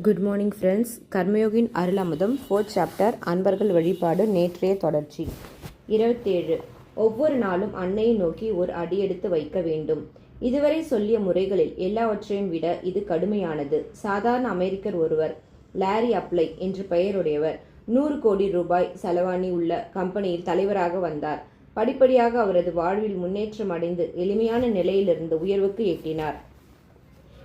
Good morning friends Karmayogin Arulamudham fourth chapter அன்பர்கள் வழிபாடு நேற்றைய தொடர்ச்சி. இருபத்தேழு. ஒவ்வொரு நாளும் அன்னையை நோக்கி ஒரு அடியெடுத்து வைக்க வேண்டும். இதுவரை சொல்லிய முறைகளில் எல்லாவற்றையும் விட இது கடுமையானது. சாதாரண அமெரிக்கர் ஒருவர் லாரி அப்ளை என்று பெயருடையவர் நூறு கோடி ரூபாய் செலவாணி உள்ள கம்பெனியில் தலைவராக வந்தார். படிப்படியாக அவரது வாழ்வில் முன்னேற்றம் அடைந்து எளிமையான நிலையிலிருந்து உயர்வுக்கு எட்டினார்.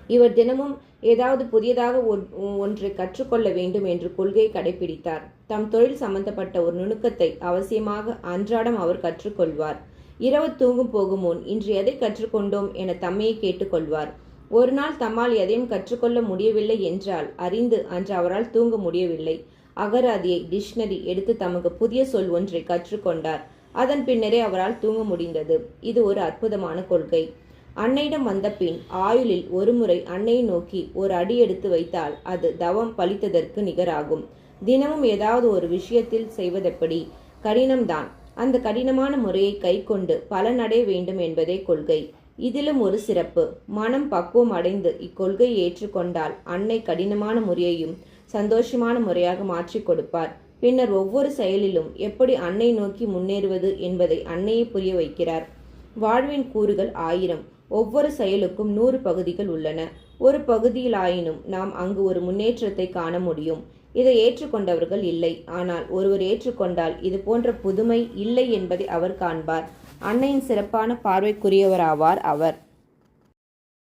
இவர் தினமும் ஏதாவது புதியதாக ஒன்- ஒன்றை கற்றுக்கொள்ள வேண்டும் என்று கொள்கையை கடைபிடித்தார். தம் தொழில் சம்பந்தப்பட்ட ஒரு நுணுக்கத்தை அவசியமாக அன்றாடம் அவர் கற்றுக்கொள்வார். இரவு தூங்கும் போகும் முன் இன்று எதை கற்றுக்கொண்டோம் என தம்மையை கேட்டுக்கொள்வார். ஒரு நாள் தம்மால் எதையும் கற்றுக்கொள்ள முடியவில்லை என்றால் அறிந்து அன்று அவரால் தூங்க முடியவில்லை. அகராதியை டிக்ஷனரி எடுத்து தமக்கு புதிய சொல் ஒன்றை கற்றுக்கொண்டார். அதன் பின்னரே அவரால் தூங்க முடிந்தது. இது ஒரு அற்புதமான கொள்கை. அன்னையிடம் வந்த பின் ஆயுளில் ஒருமுறை அன்னையை நோக்கி ஒரு அடி எடுத்து வைத்தால் அது தவம் பலித்ததற்கு நிகராகும். தினமும் ஏதாவது ஒரு விஷயத்தில் செய்வதெப்படி? கடினம்தான். அந்த கடினமான முறையை கைக்கொண்டு பலனடைய வேண்டும் என்பதே கொள்கை. இதிலும் ஒரு சிறப்பு. மனம் பக்குவம் அடைந்து இக்கொள்கையை ஏற்றுக்கொண்டால் அன்னை கடினமான முறையையும் சந்தோஷமான முறையாக மாற்றிக் கொடுப்பார். பின்னர் ஒவ்வொரு செயலிலும் எப்படி அன்னை நோக்கி முன்னேறுவது என்பதை அன்னையை புரிய வைக்கிறார். வாழ்வின் கூறுகள் ஆயிரம். ஒவ்வொரு செயலுக்கும் நூறு பகுதிகள் உள்ளன. ஒரு பகுதியிலாயினும் நாம் அங்கு ஒரு முன்னேற்றத்தை காண முடியும். இதை ஏற்றுக்கொண்டவர்கள் இல்லை. ஆனால் ஒருவர் ஏற்றுக்கொண்டால் இது போன்ற புதுமை இல்லை என்பதை அவர் காண்பார். அன்னையின் சிறப்பான பார்வைக்குரியவராவார் அவர்.